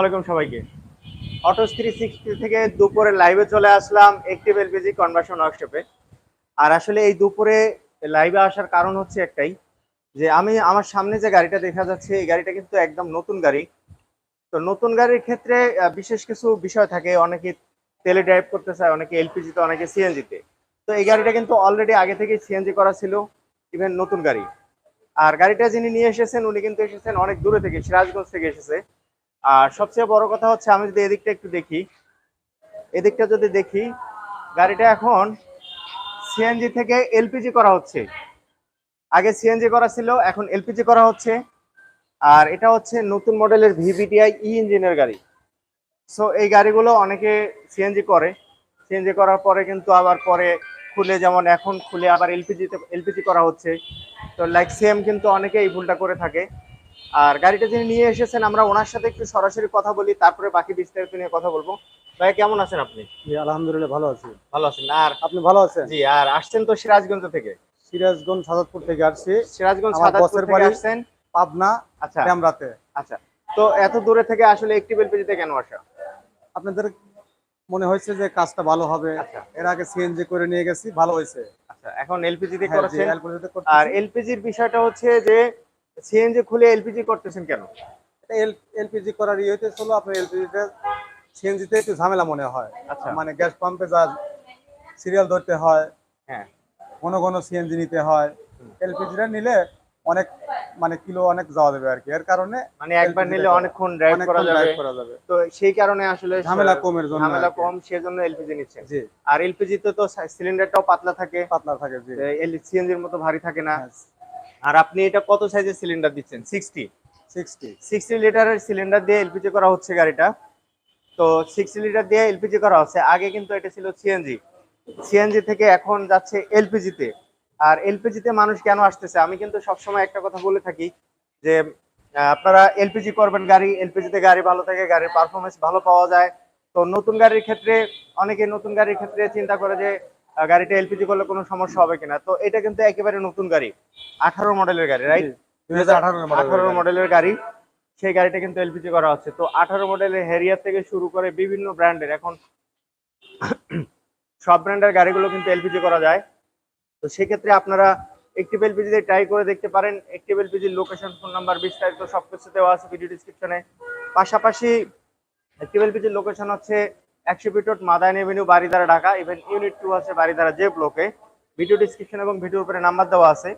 ওয়ালাইকুম সবাইকে। Auto three sixty থেকে দুপুরে লাইভে চলে আসলাম একটিভ এলপিজি কনভার্সন ওয়ার্কশপে আর আসলে এই দুপুরে লাইভে আসার কারণ হচ্ছে একটাই, যে আমি আমার সামনে যে গাড়িটা দেখা যাচ্ছে, এই গাড়িটা কিন্তু একদম নতুন গাড়ি। তো নতুন গাড়ির ক্ষেত্রে বিশেষ কিছু বিষয় থাকে। অনেকে তেলে ড্রাইভ করতে চায়, অনেকে এলপিজিতে অনেকে সিএনজিতে তো। এই গাড়িটা কিন্তু অলরেডি আগে থেকে সিএনজি করা ছিল ইভেন নতুন গাড়ি। আর গাড়িটা যিনি নিয়ে এসেছেন, উনি কিন্তু এসেছেন অনেক দূরে থেকে, সিরাজগঞ্জ থেকে এসেছে। আর সবচেয়ে বড় কথা হচ্ছে আমি যদি এদিকটা একটু দেখি, এদিকটা যদি দেখি, গাড়িটা এখন সিএনজি থেকে এলপিজি করা হচ্ছে। আগে সিএনজি করা ছিল, এখন এলপিজি করা হচ্ছে। আর এটা হচ্ছে নতুন মডেলের ভিভিটিআই ই ইঞ্জিনের গাড়ি। সো এই গাড়িগুলো অনেকে সিএনজি করে। সিএনজি করার পরে কিন্তু আবার পরে খুলে, যেমন এখন খুলে আবার এলপিজিতে এলপিজি করা হচ্ছে। তো লাইক সেম কিন্তু অনেকে এই ভুলটা করে থাকে। আর গাড়িটা যিনি নিয়ে এসেছেন আমরা ওনার সাথে একটু সরাসরি কথা বলি তারপরে বাকি বিস্তারিত নিয়ে কথা বলব। ভাই কেমন আছেন আপনি? আলহামদুলিল্লাহ ভালো আছি। ভালো আছেন। আর আপনি ভালো আছেন? জি আর আসছেন তো সিরাজগঞ্জ থেকে? সিরাজগঞ্জ সাজাদপুর থেকে আসছি। সিরাজগঞ্জ সাদাতপুর থেকে আসছেন? পাবনা আচ্ছা। ড্যামরাতে আচ্ছা। তো এত দূরে থেকে আসলে একটি এলপিজিতে কেন আসা? আপনাদের মনে হয়েছে যে কাজটা ভালো হবে? আচ্ছা। এর আগে সিএনজি করে নিয়ে গেছি ভালো হয়েছে। আচ্ছা এখন এলপিজিতে হ্যাঁ, করেছেন? আর এলপিজির বিষয়টা হচ্ছে যে সিএনজি খুলে এলপিজি করতেছেন কেন? এটা এলপিজি করার ইয়ে হইতেছিল আপনার এলপিজিতে সিএনজিতে একটু ঝামেলা মনে হয়। আচ্ছা। মানে গ্যাস পাম্পে যা সিরিয়াল ধরতে হয় হ্যাঁ। ঘন ঘন সিএনজি নিতে হয়। এলপিজিটা নিলে অনেক মানে কিলো অনেক যাওয়া যাবে আর কি। এর কারণে মানে একবার নিলে অনেকক্ষণ ড্রাইভ করা যাবে। করা যাবে। তো সেই কারণে আসলে ঝামেলা কমের জন্য ঝামেলা। কম সেজন্য এলপিজি নিচ্ছেন। জি। আর এলপিজি তে তো সিলিন্ডারটাও পাতলা থাকে। পাতলা থাকে জি। সিএনজির মতো ভারী থাকে না। হ্যাঁ, আর আপনি এটা কত সাইজের সিলিন্ডার দিচ্ছেন? সিক্সটি সিক্সটি সিক্সটি লিটারের সিলিন্ডার দিয়ে এলপিজি করা হচ্ছে গাড়িটা। তো সিক্সটি লিটার দিয়ে এলপিজি করা হচ্ছে। আগে কিন্তু এটা ছিল সিএনজি সিএনজি থেকে এখন যাচ্ছে এলপিজিতে আর এলপিজিতে মানুষ কেন আসতেছে? আমি কিন্তু সবসময় একটা কথা বলে থাকি যে আপনারা এলপিজি করবেন গাড়ি এলপিজিতে গাড়ি ভালো থাকে গাড়ির পারফরমেন্স ভালো পাওয়া যায়। তো নতুন গাড়ির ক্ষেত্রে অনেকে নতুন গাড়ির ক্ষেত্রে চিন্তা করে যে গাড়িটা এলপিজি করলে কোনো সমস্যা হবে কিনা? তো এটা কিন্তু একেবারে নতুন গাড়ি। আঠারো মডেলের গাড়ি রাইট আঠারো মডেলের গাড়ি। সেই গাড়িটা কিন্তু এলপিজি করা হচ্ছে। তো আঠারো মডেলের হেরিয়ার থেকে শুরু করে বিভিন্ন ব্র্যান্ডের এখন সব ব্র্যান্ডের গাড়িগুলো কিন্তু এলপিজি করা যায়। তো সেক্ষেত্রে আপনারা একটিভ এলপিজি ট্রাই করে দেখতে পারেন। একটিভ এলপিজির লোকেশন ফোন নাম্বার বিস্তারিত সবকিছু দেওয়া আছে ভিডিও ডিসক্রিপশনে পাশাপাশি একটিভ এলপিজির লোকেশন হচ্ছে একশো feet মাদায়ন avenue Baridhara Dhaka. Even unit two আছে বাড়িধারা যে ব্লকে ভিডিও ডিসক্রিপশন এবং ভিডিওর উপরে নাম্বার দেওয়া আছে।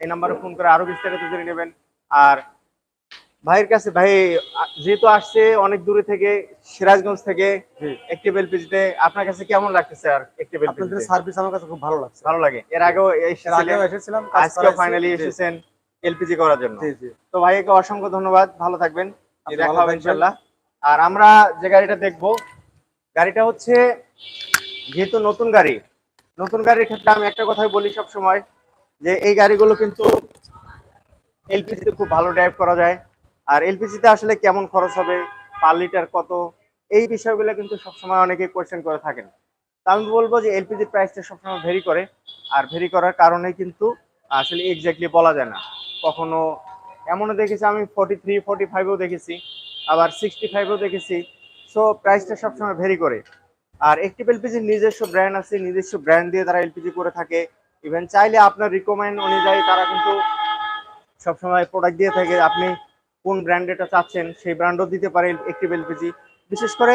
এই নাম্বারে ফোন করে আরও বিস্তারিত জেনে নেবেন। আর ভাইয়ের কাছে ভাই যেহেতু আসছে অনেক দূরে থেকে সিরাজগঞ্জ থেকে জি। একটিভ এলপিজিতে আপনার কাছে কেমন লাগতেছে আর একটি এলপিজিতে সার্ভিস আমার কাছে খুব ভালো লাগছে। ভালো লাগে। এর আগেও এসেছিলাম আজকেও ফাইনালি এসেছেন এলপিজি করার জন্য। তো ভাইকে অসংখ্য ধন্যবাদ। ভালো থাকবেন। দেখা হবে থাকবেন। ইনশাল্লাহ আর আমরা যে গাড়িটা দেখব গাড়িটা হচ্ছে যেহেতু নতুন গাড়ি, নতুন গাড়ির ক্ষেত্রে আমি একটা কথাই বলি সব সময় যে এই গাড়িগুলো কিন্তু এলপিজিতে খুব ভালো ড্রাইভ করা যায়। আর এলপিজিতে আসলে কেমন খরচ হবে পার লিটার কত, এই বিষয়গুলো কিন্তু সবসময় অনেকে কোয়েশ্চেন করে থাকেন। তা আমি বলব যে এলপিজির প্রাইসটা সবসময় ভেরি করে, আর ভেরি করার কারণে কিন্তু আসলে এক্স্যাক্টলি বলা যায় না। কখনো এমনও দেখেছি, আমি ফর্টি থ্রি ফর্টি ফাইভেও দেখেছি, আবার সিক্সটি ফাইভেও দেখেছি সো প্রাইসটা সবসময় ভেরি করে। আর একটিভ এলপিজির নিজস্ব ব্র্যান্ড আছে, নিজস্ব ব্র্যান্ড দিয়ে তারা এলপিজি করে থাকে। ইভেন চাইলে আপনার রিকমেন্ড অনুযায়ী তারা কিন্তু সবসময় প্রোডাক্ট দিয়ে থাকে। আপনি কোন ব্র্যান্ডেটা চাচ্ছেন, সেই ব্র্যান্ডও দিতে পারে একটি এলপিজি বিশেষ করে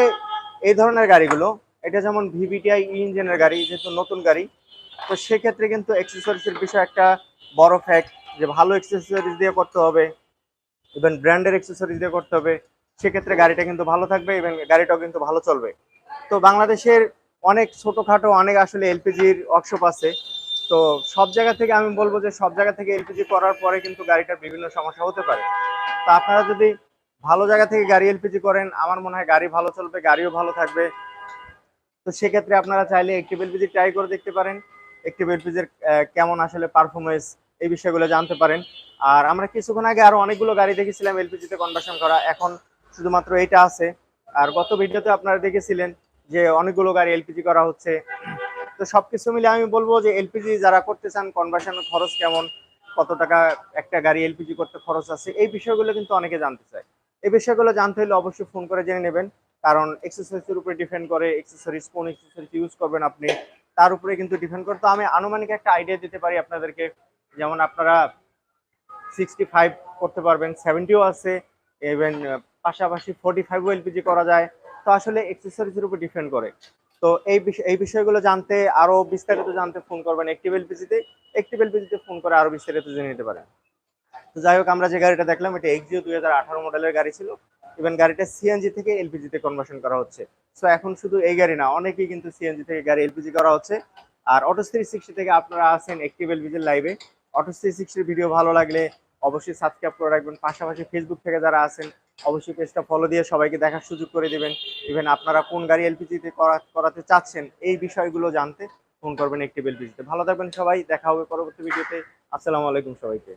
এই ধরনের গাড়িগুলো, এটা যেমন ভিভিটিআই ইঞ্জিনের গাড়ি, যেহেতু নতুন গাড়ি, তো সেক্ষেত্রে কিন্তু অ্যাক্সেসরিজের বিষয় একটা বড় ফ্যাক্ট যে ভালো অ্যাক্সেসরিজ দিয়ে করতে হবে ইভেন ব্র্যান্ডের অ্যাক্সেসরিজ দিয়ে করতে হবে। সেক্ষেত্রে গাড়িটা কিন্তু ভালো থাকবে এবং গাড়িটাও কিন্তু ভালো চলবে। তো বাংলাদেশের অনেক ছোটখাটো, অনেক আসলে এলপিজির ওয়ার্কশপ আছে। তো সব জায়গা থেকে আমি বলব যে সব জায়গা থেকে এলপিজি করার পরে কিন্তু গাড়িটার বিভিন্ন সমস্যা হতে পারে। তো আপনারা যদি ভালো জায়গা থেকে গাড়ি এলপিজি করেন, আমার মনে হয় গাড়ি ভালো চলবে, গাড়িও ভালো থাকবে। তো সেক্ষেত্রে আপনারা চাইলে একটিভ এলপিজি ট্রাই করে দেখতে পারেন। একটিভ এলপিজির কেমন আসলে পারফরমেন্স এই বিষয়গুলো জানতে পারেন। আর আমরা কিছুক্ষণ আগে আরও অনেকগুলো গাড়ি দেখেছিলাম এলপিজিতে কনভার্সন করা। এখন শুধুমাত্র এইটা আছে। আর গত ভিডিওতে আপনারা দেখেছিলেন যে অনেকগুলো গাড়ি এলপিজি করা হচ্ছে। তো সবকিছু মিলে আমি বলব যে এলপিজি যারা করতে চান কনভার্সনের খরচ কেমন, কত টাকা একটা গাড়ি এলপিজি করতে খরচ আছে, এই বিষয়গুলো কিন্তু অনেকে জানতে চায়। এই বিষয়গুলো জানতে হলে অবশ্যই ফোন করে জেনে নেবেন। কারণ এক্সারসাইজের উপরে ডিপেন্ড করে এক্সেসরিজ কোন এক্সেসরিজ ইউজ করবেন আপনি, তার উপরে কিন্তু ডিপেন্ড করে। তো আমি আনুমানিক একটা আইডিয়া দিতে পারি আপনাদেরকে। যেমন আপনারা সিক্সটি ফাইভ করতে পারবেন সেভেন্টিও আছে ইভেন পাশাপাশি ফোর্টি ফাইভও এলপিজি করা যায়। তো আসলে এক্সেসরিজের উপর ডিপেন্ড করে। তো এই বিষয় এই বিষয়গুলো জানতে, আরও বিস্তারিত জানতে ফোন করবেন একটিভ এলপিজিতে একটিভ এলপিজিতে ফোন করে আরও বিস্তারিত জেনে নিতে পারেন। তো যাই হোক, আমরা যে গাড়িটা দেখলাম, এটা এক্সিও দুই মডেলের গাড়ি ছিল। ইভেন গাড়িটা সিএনজি থেকে এলপিজিতে কনভার্সন করা হচ্ছে। সো এখন শুধু এই গাড়ি না, অনেকেই কিন্তু সিএনজি থেকে গাড়ি এলপিজি করা হচ্ছে। আর অটো থ্রি সিক্সটি থেকে আপনারা আছেন একটিভ এলপিজির লাইভে অটো থ্রি সিক্সটির ভিডিও ভালো লাগলে অবশ্যই সাবস্ক্রাইব করে রাখবেন। পাশাপাশি ফেসবুক থেকে যারা আছেন অবশ্যই পেজটা ফলো দিয়ে সবাইকে দেখার সুযোগ করে দেবেন। ইভেন আপনারা কোন গাড়ি এলপিজিতে করাতে চাচ্ছেন, এই বিষয়গুলো জানতে ফোন করবেন একটি এলপিজিতে ভালো থাকবেন সবাই, দেখা হবে পরবর্তী ভিডিওতে আসসালামু আলাইকুম সবাইকে।